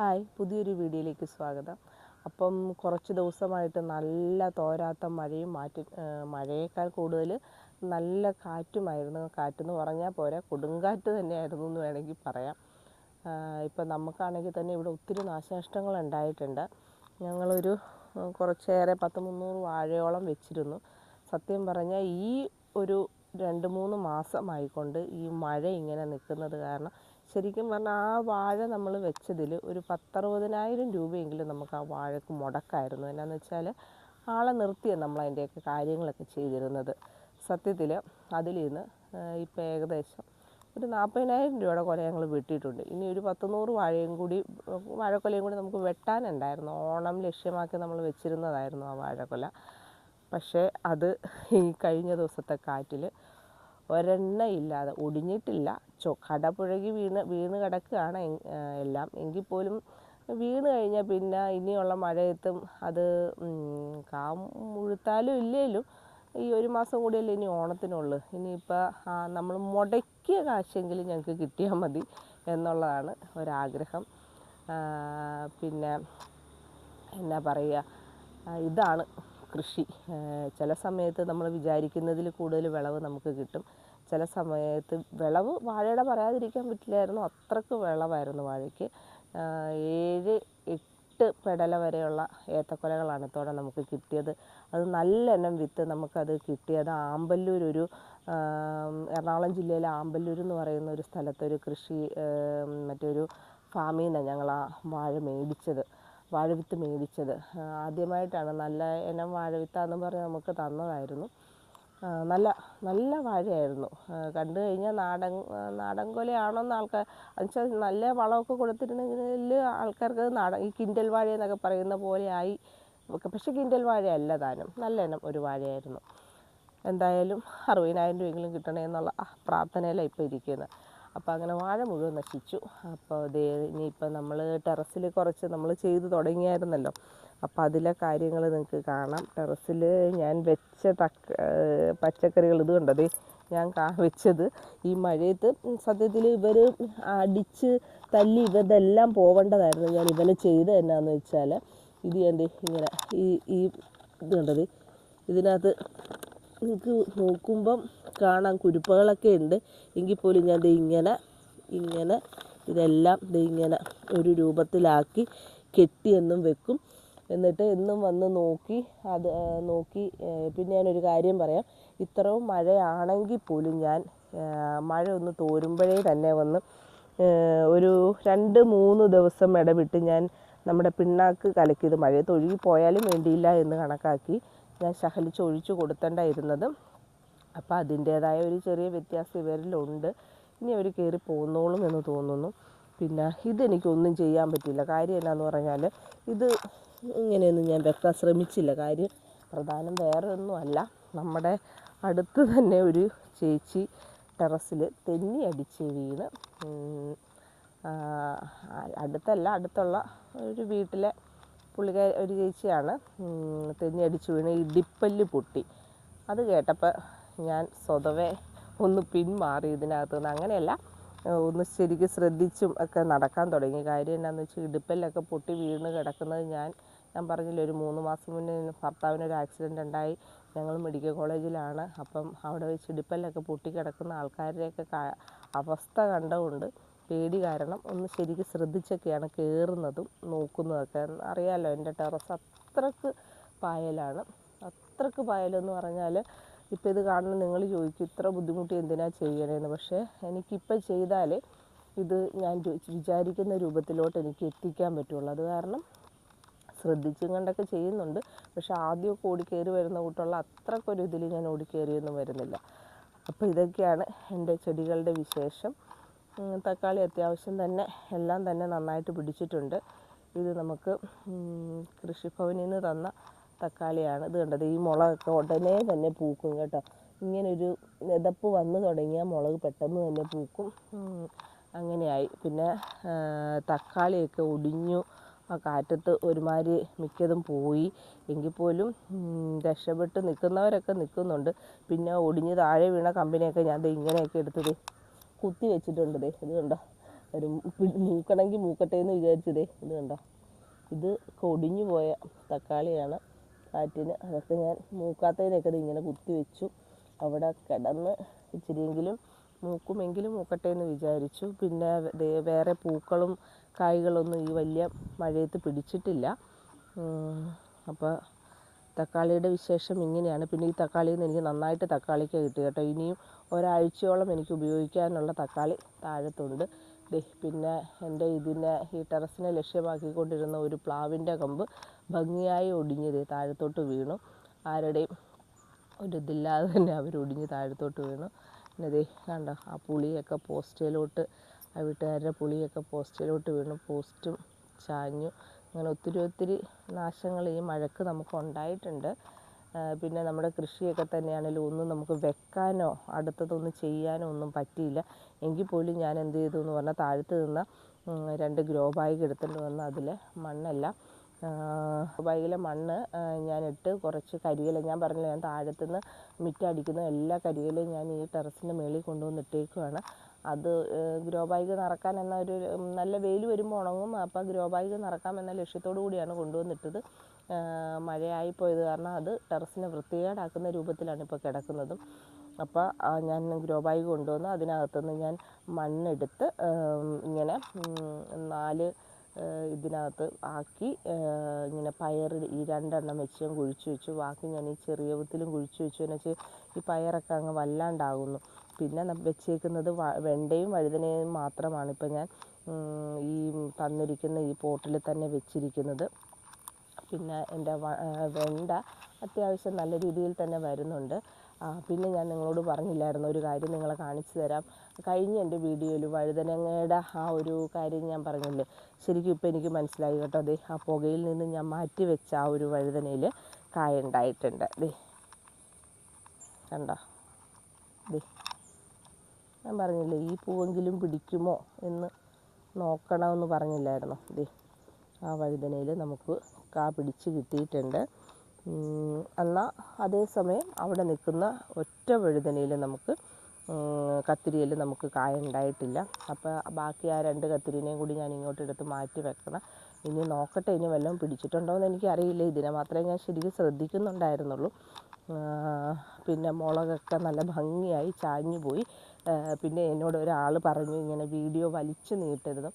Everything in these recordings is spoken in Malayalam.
ഹായ് പുതിയൊരു വീഡിയോയിലേക്ക് സ്വാഗതം. അപ്പം കുറച്ച് ദിവസമായിട്ട് നല്ല തോരാത്ത മഴയും മാറ്റി മഴയേക്കാൾ കൂടുതൽ നല്ല കാറ്റുമായിരുന്നു. കാറ്റെന്ന് പറഞ്ഞാൽ പോരാ കൊടുങ്കാറ്റ് തന്നെയായിരുന്നു എന്ന് വേണമെങ്കിൽ പറയാം. ഇപ്പം നമുക്കാണെങ്കിൽ തന്നെ ഇവിടെ ഒത്തിരി നാശനഷ്ടങ്ങൾ ഉണ്ടായിട്ടുണ്ട്. ഞങ്ങളൊരു കുറച്ചേറെ പത്ത് മുന്നൂറ് വാഴയോളം വെച്ചിരുന്നു. സത്യം പറഞ്ഞാൽ ഈ ഒരു രണ്ട് മൂന്ന് മാസമായിക്കൊണ്ട് ഈ മഴ ഇങ്ങനെ നിൽക്കുന്നത് കാരണം ശരിക്കും പറഞ്ഞാൽ ആ വാഴ നമ്മൾ വെച്ചതിൽ ഒരു പത്തറുപതിനായിരം രൂപയെങ്കിലും നമുക്ക് ആ വാഴക്ക് മുടക്കായിരുന്നു. എന്നാന്ന് വെച്ചാൽ ആളെ നിർത്തിയാണ് നമ്മൾ അതിന്റെയൊക്കെ കാര്യങ്ങളൊക്കെ ചെയ്തിരുന്നത്. സത്യത്തിൽ അതിൽ നിന്ന് ഇപ്പോൾ ഏകദേശം ഒരു നാൽപ്പതിനായിരം രൂപയുടെ കൊല ഞങ്ങൾ വെട്ടിയിട്ടുണ്ട്. ഇനി ഒരു പത്ത് നൂറ് വാഴയും കൂടി വാഴക്കൊലയും കൂടി നമുക്ക് വെട്ടാനുണ്ടായിരുന്നു. ഓണം ലക്ഷ്യമാക്കി നമ്മൾ വെച്ചിരുന്നതായിരുന്നു ആ വാഴക്കൊല. പക്ഷേ അത് ഈ കഴിഞ്ഞ ദിവസത്തെ കാറ്റിൽ ഒരെണ്ണ ഇല്ലാതെ ഒടിഞ്ഞിട്ടില്ല. ചൊ കടപുഴകി വീണ് വീണ് കിടക്കുകയാണ് എല്ലാം. എങ്കിൽ പോലും വീണ് കഴിഞ്ഞാൽ പിന്നെ ഇനിയുള്ള മഴയത്തും അത് കാ മുഴുത്താലും ഇല്ലേലും ഈ ഒരു മാസം കൂടിയല്ലേ ഇനി ഓണത്തിനുള്ളൂ. ഇനിയിപ്പോൾ നമ്മൾ മുടക്കിയ കാശെങ്കിലും ഞങ്ങൾക്ക് കിട്ടിയാൽ മതി എന്നുള്ളതാണ് ഒരാഗ്രഹം. പിന്നെ എന്നാ പറയുക ഇതാണ് കൃഷി. ചില സമയത്ത് നമ്മൾ വിചാരിക്കുന്നതിൽ കൂടുതൽ വിളവ് നമുക്ക് കിട്ടും. ചില സമയത്ത് വിളവ് വാഴയുടെ പറയാതിരിക്കാൻ പറ്റില്ലായിരുന്നു. അത്രയ്ക്ക് വിളവായിരുന്നു വാഴയ്ക്ക്. ഏഴ് എട്ട് പെടല വരെയുള്ള ഏത്തക്കൊലകളാണ് ഇത്തവണ നമുക്ക് കിട്ടിയത്. അത് നല്ല ഇനം വിത്ത് നമുക്കത് കിട്ടിയത് ആമ്പല്ലൂർ ഒരു എറണാകുളം ജില്ലയിലെ ആമ്പല്ലൂർ എന്ന് പറയുന്ന ഒരു സ്ഥലത്തൊരു കൃഷി മറ്റൊരു ഫാമിൽ നിന്നാണ് ഞങ്ങൾ ആ വാഴ മേടിച്ചത്. വാഴവിത്ത് മേടിച്ചത്. ആദ്യമായിട്ടാണ് നല്ല ഇനം വാഴവിത്താന്ന് പറഞ്ഞ് നമുക്ക് തന്നതായിരുന്നു. നല്ല നല്ല വാഴയായിരുന്നു കണ്ടു കഴിഞ്ഞാൽ നാടൻ നാടൻ കൊലയാണോന്ന് ആൾക്കാർ എന്നുവെച്ചാൽ നല്ല വളമൊക്കെ കൊടുത്തിരുന്നെങ്കിൽ ആൾക്കാർക്ക് നാടൻ ഈ കിൻഡൽ വാഴ എന്നൊക്കെ പറയുന്ന പോലെ ആയി. പക്ഷേ കിൻഡൽ വാഴയല്ല താനും. നല്ല ഇനം ഒരു വാഴയായിരുന്നു. എന്തായാലും അറുപതിനായിരം രൂപയെങ്കിലും കിട്ടണേ എന്നുള്ള ആ പ്രാർത്ഥനയിലാണ് ഇപ്പോൾ ഇരിക്കുന്നത്. അപ്പോൾ അങ്ങനെ വാഴ മുഴുവൻ നശിച്ചു. അപ്പോൾ ദേ ഇനിയിപ്പോൾ നമ്മൾ ടെറസിൽ കുറച്ച് നമ്മൾ ചെയ്തു തുടങ്ങിയായിരുന്നല്ലോ. അപ്പോൾ അതിലെ കാര്യങ്ങൾ നിങ്ങൾക്ക് കാണാം. ടെറസിൽ ഞാൻ വെച്ച തക്ക പച്ചക്കറികൾ ഇത് കണ്ടത് ഞാൻ കാ വെച്ചത് ഈ മഴയത്ത്. സത്യത്തിൽ ഇവർ അടിച്ച് തല്ലി ഇവരെല്ലാം പോവേണ്ടതായിരുന്നു. ഞാൻ ഇവനെ ചെയ്ത് എന്നാന്ന് വെച്ചാൽ ഇത് ഞാൻ ഇങ്ങനെ ഈ ഈ ഇത് കണ്ടത് ഇതിനകത്ത് നിങ്ങൾക്ക് നോക്കുമ്പം കാണാം കുരുപ്പകളൊക്കെ ഉണ്ട്. എങ്കിൽ പോലും ഞാൻ ദേ ഇങ്ങനെ ഇങ്ങനെ ഇതെല്ലാം ദേ ഇങ്ങനെ ഒരു രൂപത്തിലാക്കി കെട്ടിയെന്നും വെക്കും. എന്നിട്ട് എന്നും വന്ന് നോക്കി അത് നോക്കി പിന്നെ ഞാനൊരു കാര്യം പറയാം. ഇത്രയും മഴയാണെങ്കിൽ പോലും ഞാൻ മഴ ഒന്ന് തോരുമ്പോഴേ തന്നെ വന്ന് ഒരു രണ്ട് മൂന്ന് ദിവസം ഇടവിട്ട് ഞാൻ നമ്മുടെ പിണ്ണാക്ക് കലക്കിയത് മഴയത്ത് ഒഴുകി പോയാലും വേണ്ടിയില്ല എന്ന് കണക്കാക്കി ഞാൻ ശകലിച്ച് ഒഴിച്ചു കൊടുത്തേണ്ടായിരുന്നത്. അപ്പോൾ അതിന്റേതായ ഒരു ചെറിയ വ്യത്യാസം ഇവരിലുണ്ട്. ഇനി അവർ കയറി പോന്നോളും എന്ന് തോന്നുന്നു. പിന്നെ ഇതെനിക്കൊന്നും ചെയ്യാൻ പറ്റില്ല. കാര്യം എന്നാന്ന് പറഞ്ഞാൽ ഇത് ഇങ്ങനെയൊന്നും ഞാൻ വെക്കാൻ ശ്രമിച്ചില്ല. കാര്യം പ്രധാനം വേറെ ഒന്നുമല്ല നമ്മുടെ അടുത്ത് തന്നെ ഒരു ചേച്ചി ടെറസിൽ തെന്നി അടിച്ച് വീണ്. അടുത്തല്ല അടുത്തുള്ള ഒരു വീട്ടിലെ പുള്ളിക്കാരി ഒരു ചേച്ചിയാണ്. ഉം, തെന്നി അടിച്ച് വീണ് ഇടിപ്പല്ല് പൊട്ടി. അത് കേട്ടപ്പോൾ ഞാൻ സ്വതവേ ഒന്ന് പിന്മാറി ഇതിനകത്ത് നിന്ന്. അങ്ങനെയല്ല ഒന്ന് ശരിക്കും ശ്രദ്ധിച്ചും ഒക്കെ നടക്കാൻ തുടങ്ങി. കാര്യം എന്നാന്ന് വെച്ചാൽ ഇടുപ്പല്ലൊക്കെ പൊട്ടി വീണ് കിടക്കുന്നത് ഞാൻ ഞാൻ പറഞ്ഞില്ല ഒരു മൂന്ന് മാസം മുന്നേ ഭർത്താവിന് ഒരു ആക്സിഡന്റ് ഉണ്ടായി. ഞങ്ങൾ മെഡിക്കൽ കോളേജിലാണ്. അപ്പം അവിടെ വെച്ച് ഇടുപ്പല്ലൊക്കെ പൊട്ടി കിടക്കുന്ന ആൾക്കാരുടെയൊക്കെ അവസ്ഥ കണ്ടുകൊണ്ട് പേടി കാരണം ഒന്ന് ശരിക്കും ശ്രദ്ധിച്ചൊക്കെയാണ് കയറുന്നതും നോക്കുന്നതൊക്കെ. അറിയാമല്ലോ എന്റെ ടെറസ് അത്രയ്ക്ക് പായലാണ്. അത്രയ്ക്ക് പായലെന്ന് പറഞ്ഞാൽ ഇപ്പോൾ ഇത് കാണുന്ന നിങ്ങൾ ചോദിക്കും ഇത്ര ബുദ്ധിമുട്ടി എന്തിനാണ് ചെയ്യണേന്ന്? പക്ഷേ എനിക്കിപ്പോൾ ചെയ്താലേ ഇത് ഞാൻ വിചാരിക്കുന്ന രൂപത്തിലോട്ട് എനിക്ക് എത്തിക്കാൻ പറ്റുള്ളൂ. അത് കാരണം ശ്രദ്ധിച്ചും കണ്ടൊക്കെ ചെയ്യുന്നുണ്ട്. പക്ഷെ ആദ്യമൊക്കെ ഓടിക്കയറി വരുന്ന കൂട്ടുള്ള അത്രക്കൊരു ഇതിൽ ഞാൻ ഓടിക്കയറിയൊന്നും വരുന്നില്ല. അപ്പോൾ ഇതൊക്കെയാണ് എന്റെ ചെടികളുടെ വിശേഷം. തക്കാളി അത്യാവശ്യം തന്നെ എല്ലാം തന്നെ നന്നായിട്ട് പിടിച്ചിട്ടുണ്ട്. ഇത് നമുക്ക് കൃഷിഭവനിൽ നിന്ന് തന്ന തക്കാളിയാണ്. ഇത് കണ്ടത് ഈ മുളകൊക്കെ ഉടനെ തന്നെ പൂക്കും കേട്ടോ. ഇങ്ങനൊരു നെതപ്പ് വന്നു തുടങ്ങിയാൽ മുളക് പെട്ടെന്ന് തന്നെ പൂക്കും. അങ്ങനെയായി. പിന്നെ തക്കാളിയൊക്കെ ഒടിഞ്ഞു ആ കാറ്റത്ത് ഒരുമാതിരി മിക്കതും പോയി. എങ്കിൽ പോലും രക്ഷപ്പെട്ട് നിൽക്കുന്നവരൊക്കെ നിൽക്കുന്നുണ്ട്. പിന്നെ ഒടിഞ്ഞ് താഴെ വീണ കമ്പനിയൊക്കെ ഞാൻ ഇങ്ങനെയൊക്കെ എടുത്തത് കുത്തി വെച്ചിട്ടുണ്ട് ദേ. ഇത് കണ്ടോ? ഒരു മൂക്കണമെങ്കിൽ മൂക്കട്ടെ എന്ന് വിചാരിച്ചതേ ഇത് കണ്ടോ? ഇത് കൊടിഞ്ഞു പോയ തക്കാളിയാണ്. കാറ്റിന് അതൊക്കെ ഞാൻ മൂക്കാത്തതിനൊക്കെ ഇങ്ങനെ കുത്തി വെച്ചു. അവിടെ കിടന്ന് ഇച്ചിരിയെങ്കിലും മൂക്കുമെങ്കിലും മൂക്കട്ടെ എന്ന് വിചാരിച്ചു. പിന്നെ വേറെ പൂക്കളും കായ്കളൊന്നും ഈ വലിയ മഴയത്ത് പിടിച്ചിട്ടില്ല. അപ്പോൾ തക്കാളിയുടെ വിശേഷം ഇങ്ങനെയാണ്. പിന്നെ ഈ തക്കാളിയിൽ നിന്ന് എനിക്ക് നന്നായിട്ട് തക്കാളിക്ക് കിട്ടി കേട്ടോ. ഇനിയും ഒരാഴ്ചയോളം എനിക്ക് ഉപയോഗിക്കാനുള്ള തക്കാളി താഴത്തുണ്ട്. പിന്നെ എന്റെ ഇതിനെ ഈ ടെറസിനെ ലക്ഷ്യമാക്കിക്കൊണ്ടിരുന്ന ഒരു പ്ലാവിന്റെ കമ്പ് ഭംഗിയായി ഒടിഞ്ഞത് താഴത്തോട്ട് വീണു. ആരുടെയും ഒരു ഇതില്ലാതെ തന്നെ അവർ ഒടിഞ്ഞ് താഴത്തോട്ട് വീണു. പിന്നെ ദേ കണ്ടോ ആ പുളിയൊക്കെ പോസ്റ്റിലോട്ട് ആ വീട്ടുകാരുടെ പുളിയൊക്കെ പോസ്റ്റിലോട്ട് വീണു. പോസ്റ്റും ചാഞ്ഞു. അങ്ങനെ ഒത്തിരി ഒത്തിരി നാശങ്ങൾ ഈ മഴക്ക് നമുക്ക് ഉണ്ടായിട്ടുണ്ട്. പിന്നെ നമ്മുടെ കൃഷിയൊക്കെ തന്നെയാണെങ്കിലും ഒന്നും നമുക്ക് വെക്കാനോ അടുത്തതൊന്നും ചെയ്യാനോ ഒന്നും പറ്റിയില്ല. എങ്കിൽ പോലും ഞാൻ എന്ത് ചെയ്തു എന്ന് പറഞ്ഞാൽ താഴത്ത് നിന്ന് രണ്ട് ഗ്രോ ബാഗ് എടുത്തുകൊണ്ട് വന്ന് അതിൽ മണ്ണല്ല ബാഗിലെ മണ്ണ് ഞാൻ ഇട്ട് കുറച്ച് കരിയില ഞാൻ പറഞ്ഞില്ല ഞാൻ താഴത്തുനിന്ന് മിറ്റടിക്കുന്ന എല്ലാ കരിയിലയും ഞാൻ ഈ ടെറസിന്റെ മേളിൽ കൊണ്ടുവന്ന് ഇട്ടേക്കുവാണ്. അത് ഗ്രോ ബാഗ് നിറക്കാൻ എന്ന ഒരു നല്ല വെയിൽ വരുമ്പോൾ ഉണങ്ങും. അപ്പം ഗ്രോ ബാഗ് നിറക്കാം എന്ന ലക്ഷ്യത്തോടു കൂടിയാണ് കൊണ്ടുവന്നിട്ടത്. മഴയായി പോയത് കാരണം അത് ടെറസിനെ വൃത്തികേടാക്കുന്ന രൂപത്തിലാണ് ഇപ്പോൾ കിടക്കുന്നതും. അപ്പോൾ ഞാൻ ഗ്രോ ബാഗ് കൊണ്ടുവന്ന്. അതിനകത്തുനിന്ന് ഞാൻ മണ്ണെടുത്ത് ഇങ്ങനെ നാല് ഇതിനകത്ത് ആക്കി ഇങ്ങനെ പയർ ഈ രണ്ടെണ്ണം വെച്ച് ഞാൻ കുഴിച്ച് വെച്ചു. ബാക്കി ഞാൻ ഈ ചെറിയ വിത്തിലും കുഴിച്ച് വെച്ചു. എന്ന് ഈ പയറൊക്കെ അങ്ങ് വല്ലാണ്ടാകുന്നു. പിന്നെ വെച്ചേക്കുന്നത് വെണ്ടയും വഴുതനയും മാത്രമാണ് ഇപ്പം ഞാൻ ഈ തന്നിരിക്കുന്ന ഈ പോട്ടിൽ തന്നെ വെച്ചിരിക്കുന്നത്. പിന്നെ എന്റെ വെണ്ട അത്യാവശ്യം നല്ല രീതിയിൽ തന്നെ വരുന്നുണ്ട്. പിന്നെ ഞാൻ നിങ്ങളോട് പറഞ്ഞില്ലായിരുന്നു ഒരു കാര്യം നിങ്ങളെ കാണിച്ചു തരാം. കഴിഞ്ഞ എന്റെ വീഡിയോയിൽ വഴുതനങ്ങയുടെ ആ ഒരു കാര്യം ഞാൻ പറഞ്ഞില്ലേ? ശരിക്കും ഇപ്പം എനിക്ക് മനസ്സിലായി കേട്ടോ. അതെ ആ പുകയിൽ നിന്ന് ഞാൻ മാറ്റി വെച്ച ആ ഒരു വഴുതനയിൽ കായ ഉണ്ടായിട്ടുണ്ട്. ദേ കണ്ടോ? ദേ. ഞാൻ പറഞ്ഞില്ലേ ഈ പൂവെങ്കിലും പിടിക്കുമോ എന്ന് നോക്കണമെന്ന് പറഞ്ഞില്ലായിരുന്നു. ദേ ആ വഴുതനയിൽ നമുക്ക് കാ പിടിച്ച് കിട്ടിയിട്ടുണ്ട്. എന്നാൽ അതേസമയം അവിടെ നിൽക്കുന്ന ഒറ്റ വഴുതനയിൽ നമുക്ക് കത്തിരിയിൽ നമുക്ക് കായ ഉണ്ടായിട്ടില്ല. അപ്പോൾ ബാക്കി ആ രണ്ട് കത്തിരിനെയും കൂടി ഞാൻ ഇങ്ങോട്ട് എടുത്ത് മാറ്റി വെക്കണം. ഇനി നോക്കട്ടെ ഇനി വല്ലതും പിടിച്ചിട്ടുണ്ടോ എന്ന് എനിക്കറിയില്ല. ഇതിനെ മാത്രമേ ഞാൻ ശരിക്കും ശ്രദ്ധിക്കുന്നുണ്ടായിരുന്നുള്ളൂ. പിന്നെ മുളകൊക്കെ നല്ല ഭംഗിയായി ചാഞ്ഞു പോയി പിന്നെ എന്നോട് ഒരാൾ പറഞ്ഞു ഇങ്ങനെ വീഡിയോ വലിച്ചു നീട്ടരുത്.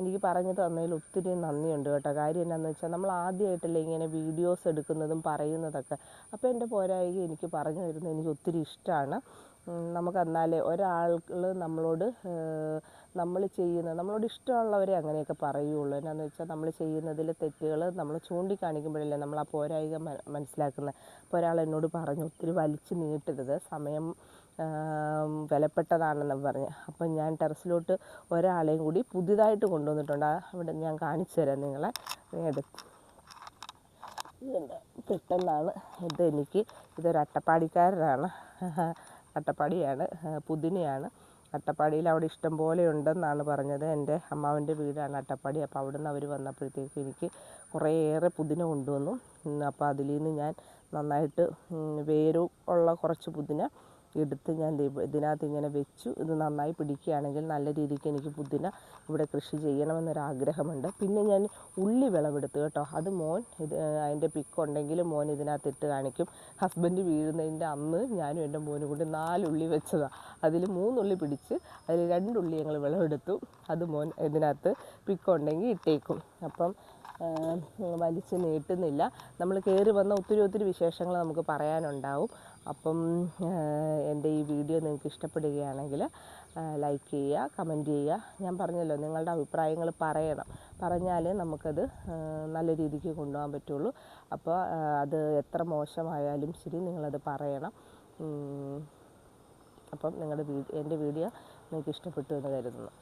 എനിക്ക് പറഞ്ഞു തന്നതിൽ ഒത്തിരി നന്ദിയുണ്ട് കേട്ടോ. കാര്യം എന്നാന്ന് വെച്ചാൽ നമ്മൾ ആദ്യമായിട്ടല്ലേ ഇങ്ങനെ വീഡിയോസ് എടുക്കുന്നതും പറയുന്നതൊക്കെ. അപ്പോൾ എന്റെ പോരായിക എനിക്ക് പറഞ്ഞു തരുന്നത് എനിക്ക് ഒത്തിരി ഇഷ്ടമാണ് നമുക്ക് എന്നാലേ ഒരാൾ നമ്മളോട് നമ്മൾ ചെയ്യുന്ന നമ്മളോട് ഇഷ്ടമുള്ളവരെ അങ്ങനെയൊക്കെ പറയുള്ളൂ. എന്നാന്ന് വെച്ചാൽ നമ്മൾ ചെയ്യുന്നതിൽ തെറ്റുകൾ നമ്മൾ ചൂണ്ടിക്കാണിക്കുമ്പോഴല്ലേ നമ്മൾ ആ പോരായിക മനസ്സിലാക്കുന്നത് അപ്പോൾ ഒരാൾ എന്നോട് പറഞ്ഞു ഒത്തിരി വലിച്ചു നീട്ടരുത്. സമയം വിലപ്പെട്ടതാണെന്ന് പറഞ്ഞ്. അപ്പം ഞാൻ ടെറസിലോട്ട് ഒരാളെയും കൂടി പുതിയതായിട്ട് കൊണ്ടുവന്നിട്ടുണ്ട്. അവിടെ ഞാൻ കാണിച്ചു തരാം നിങ്ങളെ. എടുത്ത് ഇതുണ്ട്. പെട്ടെന്നാണ് ഇത് എനിക്ക് ഇതൊരു അട്ടപ്പാടിക്കാരനാണ്. അട്ടപ്പാടിയാണ് പുതിനയാണ്. അട്ടപ്പാടിയിൽ അവിടെ ഇഷ്ടം പോലെ ഉണ്ടെന്നാണ് പറഞ്ഞത്. എന്റെ അമ്മാവന്റെ വീടാണ് അട്ടപ്പാടി. അപ്പോൾ അവിടെ നിന്ന് അവർ വന്നപ്പോഴത്തേക്ക് എനിക്ക് കുറേയേറെ പുതിന കൊണ്ടുവന്നു. അപ്പോൾ അതിൽ നിന്ന് ഞാൻ നന്നായിട്ട് വേരു ഉള്ള കുറച്ച് പുതിന എടുത്ത് ഞാൻ ഇതിനകത്ത് ഇങ്ങനെ വെച്ചു. ഇത് നന്നായി പിടിക്കുകയാണെങ്കിൽ നല്ല രീതിക്ക് എനിക്ക് പുതിന ഇവിടെ കൃഷി ചെയ്യണമെന്നൊരാഗ്രഹമുണ്ട്. പിന്നെ ഞാൻ ഉള്ളി വിളവെടുത്തു കേട്ടോ. അത് മോൻ ഇത് അതിന്റെ പിക്കുണ്ടെങ്കിൽ മോൻ ഇതിനകത്ത് ഇട്ട് കാണിക്കും. ഹസ്ബൻഡ് വീഴുന്നതിന്റെ അന്ന് ഞാനും എന്റെ മോനും കൂടി നാലുള്ളി വെച്ചതാണ് അതിൽ മൂന്നുള്ളി പിടിച്ച് അതിൽ രണ്ടുള്ളി ഞങ്ങൾ വിളവെടുത്തു. അത് മോൻ ഇതിനകത്ത് പിക്കുണ്ടെങ്കിൽ ഇട്ടേക്കും. അപ്പം വലിച്ച് നീട്ടുന്നില്ല. നമ്മൾ കയറി വന്ന ഒത്തിരി ഒത്തിരി വിശേഷങ്ങൾ നമുക്ക് പറയാനുണ്ടാവും. അപ്പം എന്റെ ഈ വീഡിയോ നിങ്ങൾക്ക് ഇഷ്ടപ്പെടുകയാണെങ്കിൽ ലൈക്ക് ചെയ്യുക കമന്റ് ചെയ്യുക. ഞാൻ പറഞ്ഞല്ലോ നിങ്ങളുടെ അഭിപ്രായങ്ങൾ പറയണം. പറഞ്ഞാലേ നമുക്കത് നല്ല രീതിക്ക് കൊണ്ടുപോകാൻ പറ്റുള്ളൂ. അപ്പോൾ അത് എത്ര മോശമായാലും ശരി നിങ്ങളത് പറയണം. അപ്പം നിങ്ങളുടെ എന്റെ വീഡിയോ നിങ്ങൾക്ക് ഇഷ്ടപ്പെട്ടു എന്ന് കരുതുന്നു.